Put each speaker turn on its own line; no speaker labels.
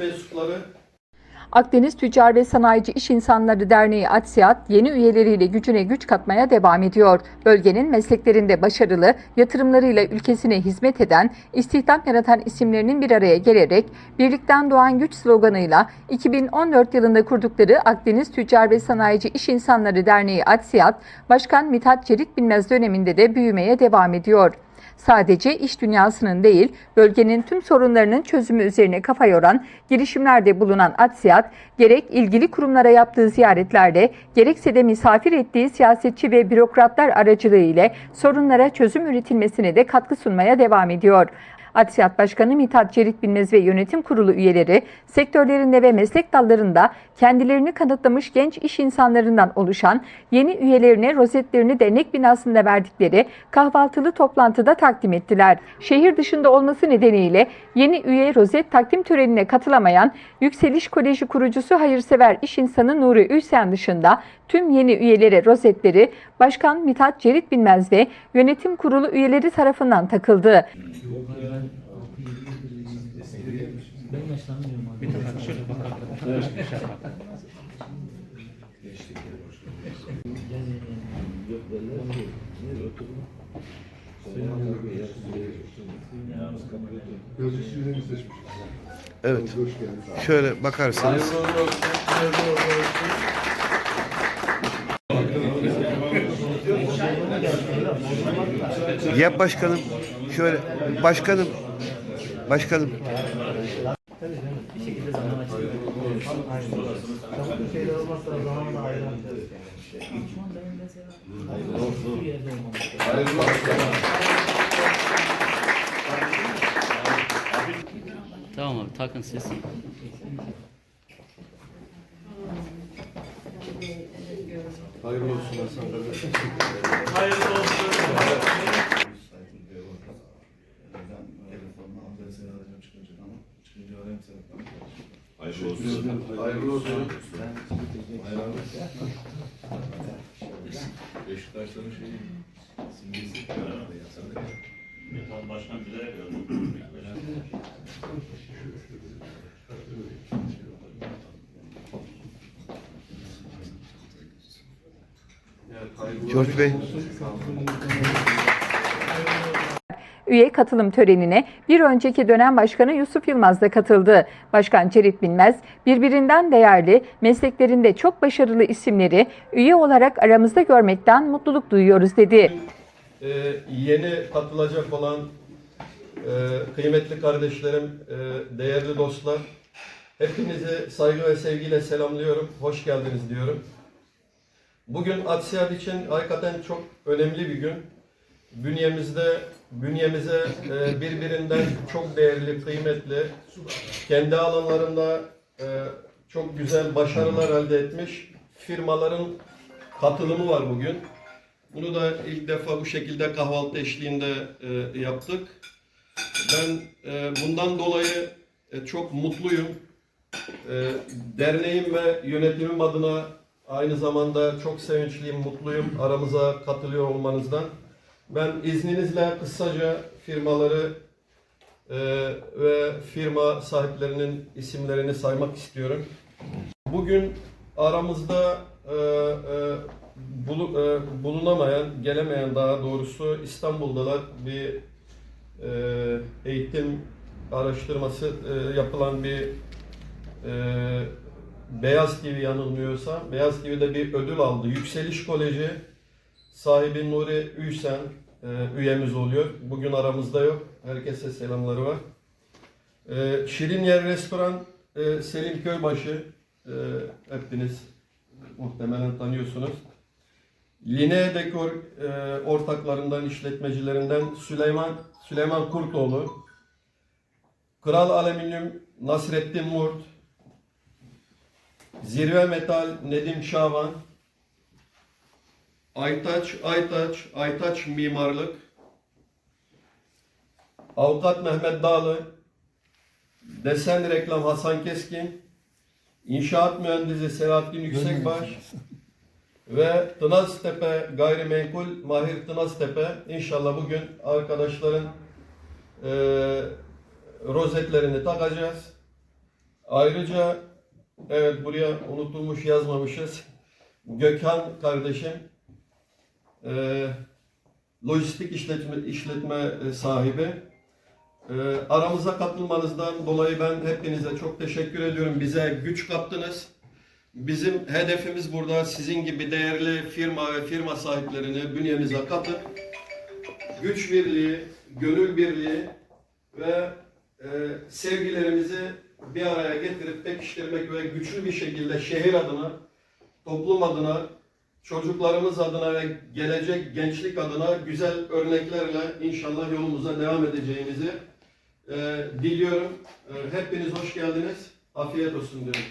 mensupları
Akdeniz Tüccar ve Sanayici İş İnsanları Derneği ATSİAD yeni üyeleriyle gücüne güç katmaya devam ediyor. Bölgenin mesleklerinde başarılı, yatırımlarıyla ülkesine hizmet eden, istihdam yaratan isimlerinin bir araya gelerek birlikten doğan güç sloganıyla 2014 yılında kurdukları Akdeniz Tüccar ve Sanayici İş İnsanları Derneği ATSİAD, Başkan Mithat Çelik Bilmez döneminde de büyümeye devam ediyor. Sadece iş dünyasının değil, bölgenin tüm sorunlarının çözümü üzerine kafa yoran girişimlerde bulunan ATSİAD, gerek ilgili kurumlara yaptığı ziyaretlerde, gerekse de misafir ettiği siyasetçi ve bürokratlar aracılığı ile sorunlara çözüm üretilmesine de katkı sunmaya devam ediyor. ATSİAD Başkanı Mithat Çelik Bilmez ve yönetim kurulu üyeleri sektörlerinde ve meslek dallarında kendilerini kanıtlamış genç iş insanlarından oluşan yeni üyelerine rozetlerini dernek binasında verdikleri kahvaltılı toplantıda takdim ettiler. Şehir dışında olması nedeniyle yeni üye rozet takdim törenine katılamayan Yükseliş Koleji kurucusu hayırsever iş insanı Nuri Ülsen dışında tüm yeni üyelere rozetleri Başkan Mithat Cerit Bilmez ve yönetim kurulu üyeleri tarafından takıldı.
Ben yaşlanmıyorum abi. Bir tane şöyle.
Evet.
Hoş geldiniz.
Şöyle bakarsanız.
uğurlu olsun. Hayırlı uğurlu olsun.
Yap başkanım. Şöyle başkanım. Başkanım.
Olmam.
Hayırlı olsun.
Tamam abi takın siz.
Hayırlı olsun Hasan kardeşim.
Hayırlı olsun.
Hayırlı olsun.
Beşiktaşların şeyi simgesi.
Başkan bilerek öldü.
Evet, hayırlı
George Bey.
Üye katılım törenine bir önceki dönem başkanı Yusuf Yılmaz da katıldı. Başkan Çerit Bilmez, birbirinden değerli, mesleklerinde çok başarılı isimleri üye olarak aramızda görmekten mutluluk duyuyoruz dedi.
Ee, yeni katılacak olan e, kıymetli kardeşlerim, e, değerli dostlar, hepinizi saygı ve sevgiyle selamlıyorum. Hoş geldiniz diyorum. Bugün Atsiyad için hakikaten çok önemli bir gün. Bünyemizde, bünyemize e, birbirinden çok değerli, kıymetli, kendi alanlarında e, çok güzel başarılar elde etmiş firmaların katılımı var bugün. Bunu da ilk defa bu şekilde kahvaltı eşliğinde e, yaptık. Ben bundan dolayı çok mutluyum. E, derneğim ve yönetimim adına aynı zamanda çok sevinçliyim, mutluyum aramıza katılıyor olmanızdan. Ben izninizle kısaca firmaları e, ve firma sahiplerinin isimlerini saymak istiyorum. Bugün aramızda e, e, bulu- e, bulunamayan, gelemeyen daha doğrusu İstanbul'dalar bir e, eğitim araştırması e, yapılan bir e, Beyaz TV yanılmıyorsam, Beyaz TV'de bir ödül aldı. Yükseliş Koleji sahibi Nuri Üysen e, üyemiz oluyor. Bugün aramızda yok. Herkese selamları var. E, Şirin Yer Restoran e, Selim Köybaşı e, hepiniz muhtemelen tanıyorsunuz. Line Dekor e, ortaklarından, işletmecilerinden Süleyman Süleyman Kurtoğlu, Kral Alüminyum Nasrettin Murt, Zirve Metal Nedim Şaban, Aytaç Aytaç Aytaç Mimarlık, Avukat Mehmet Dağlı, Desen Reklam Hasan Keskin, İnşaat Mühendisi Selahattin Yüksekbaş ve Tınaztepe Gayrimenkul Mahir Tınaztepe. İnşallah bugün arkadaşların eee rozetlerini takacağız. Ayrıca evet buraya unutulmuş yazmamışız. Gökhan kardeşim e, lojistik işletme, işletme e, sahibi. E, aramıza katılmanızdan dolayı ben hepinize çok teşekkür ediyorum. Bize güç kattınız. Bizim hedefimiz burada sizin gibi değerli firma ve firma sahiplerini bünyemize katıp güç birliği, gönül birliği ve e, sevgilerimizi bir araya getirip pekiştirmek ve güçlü bir şekilde şehir adına, toplum adına, çocuklarımız adına ve gelecek gençlik adına güzel örneklerle inşallah yolumuza devam edeceğimizi e, diliyorum. E, hepiniz hoş geldiniz. Afiyet olsun diyorum.